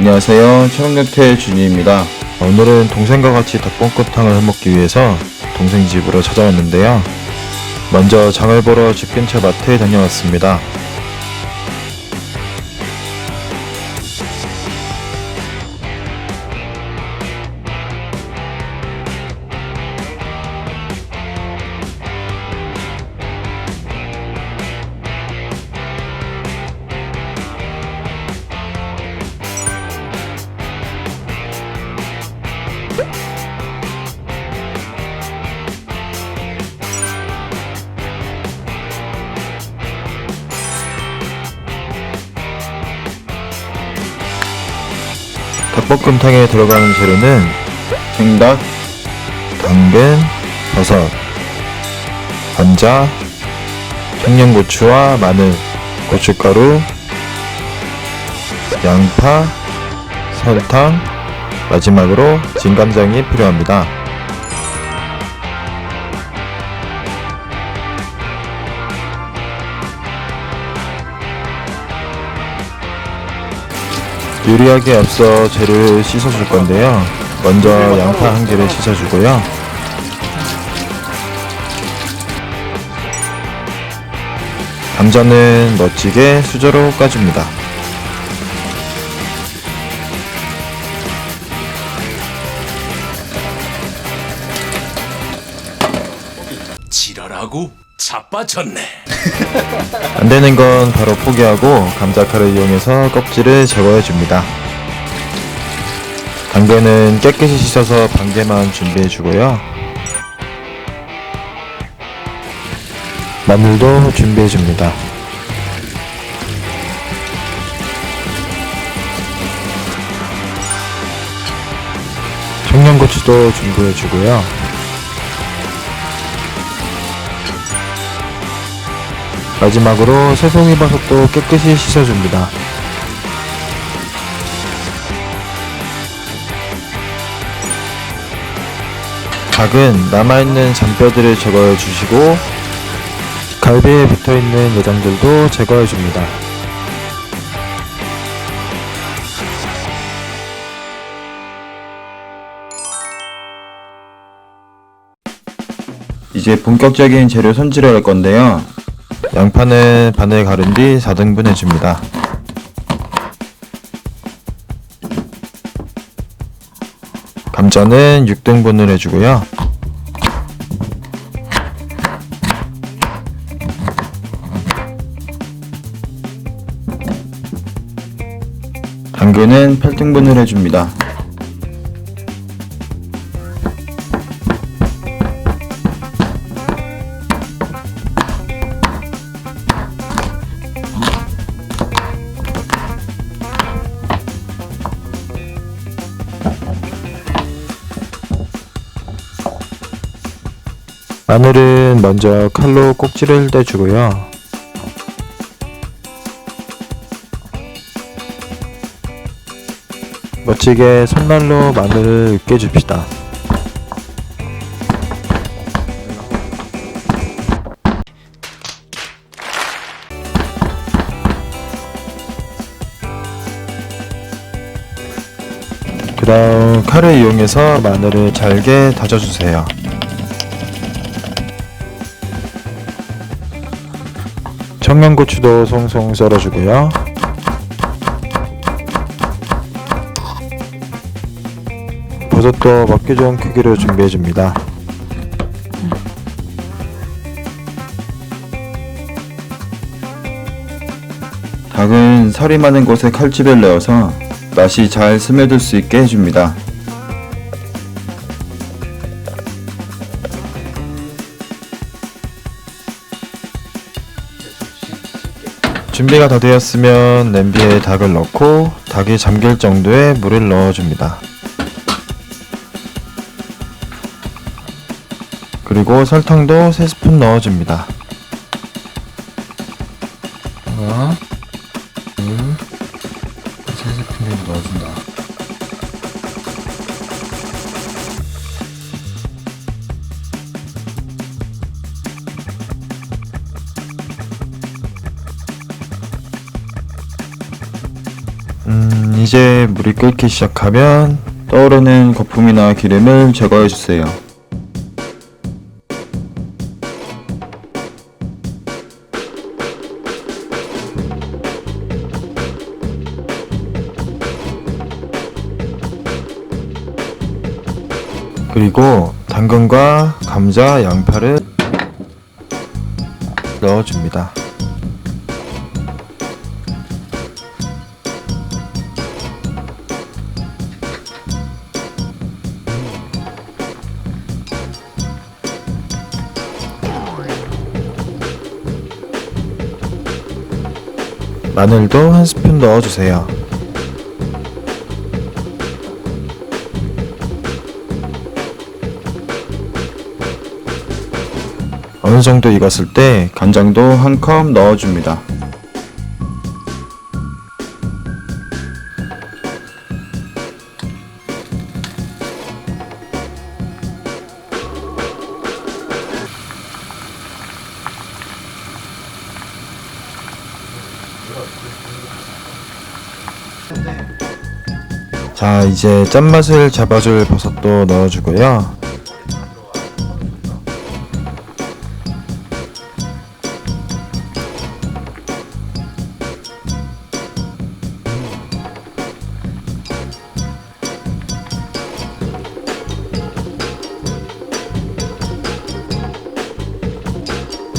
안녕하세요. 초록요태 준이입니다. 오늘은 동생과 같이 닭볶음탕을 해먹기 위해서 동생 집으로 찾아왔는데요. 먼저 장을 보러 집 근처 마트에 다녀왔습니다. 닭볶음탕에 들어가는 재료는 생닭, 당근, 버섯, 관자, 청양고추와 마늘, 고춧가루, 양파, 설탕, 마지막으로 진간장이 필요합니다. 요리하기에 앞서 재료를 씻어줄 건데요. 먼저 양파 한 개를 씻어주고요. 감자는 멋지게 수저로 까줍니다. 지랄하고 자빠졌네. 안 되는 건 바로 포기하고 감자칼을 이용해서 껍질을 제거해 줍니다. 당근은 깨끗이 씻어서 반 개만 준비해 주고요. 마늘도 준비해 줍니다. 청양고추도 준비해 주고요. 마지막으로 새송이 버섯도 깨끗이 씻어줍니다. 닭은 남아있는 잔뼈들을 제거해 주시고 갈비에 붙어있는 내장들도 제거해 줍니다. 이제 본격적인 재료 손질을 할 건데요. 양파는 반을 가른 뒤 4등분 해 줍니다. 감자는 6등분을 해주고요. 당근은 8등분을 해줍니다. 마늘은 먼저 칼로 꼭지를 떼주고요. 멋지게 손날로 마늘을 으깨줍시다. 그 다음 칼을 이용해서 마늘을 잘게 다져주세요. 청양고추도 송송 썰어주고요. 버섯도 먹기 좋은 크기로 준비해줍니다. 닭은 살이 많은 곳에 칼집을 내어서 맛이 잘 스며들 수 있게 해줍니다. 준비가 다 되었으면 냄비에 닭을 넣고 닭이 잠길 정도의 물을 넣어줍니다. 그리고 설탕도 3스푼 넣어줍니다. 이제 물이 끓기 시작하면 떠오르는 거품이나 기름을 제거해 주세요. 그리고 당근과 감자, 양파를 넣어줍니다. 마늘도 한 스푼 넣어주세요. 어느 정도 익었을 때 간장도 한 컵 넣어줍니다. 자 이제 짠맛을 잡아줄 버섯도 넣어주고요.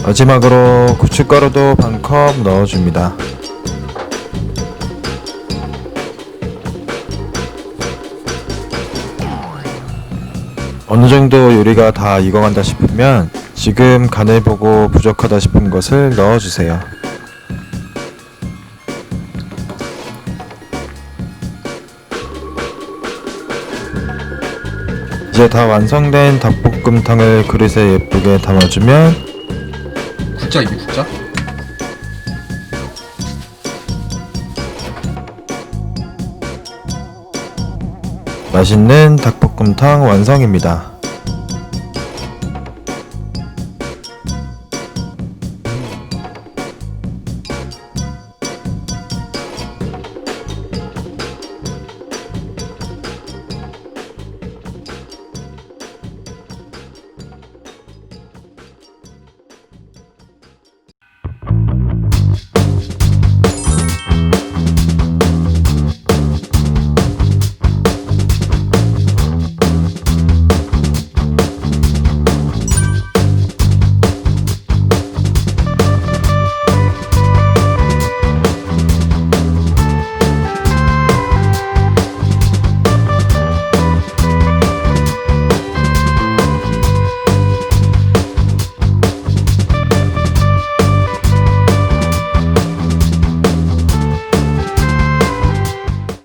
마지막으로 고춧가루도 반 컵 넣어줍니다 어느 정도 요리가 다 익어간다 싶으면 지금 간을 보고 부족하다 싶은 것을 넣어주세요. 이제 다 완성된 닭볶음탕을 그릇에 예쁘게 담아주면 국자 이게 국자? 맛있는 닭볶음 탕 완성입니다.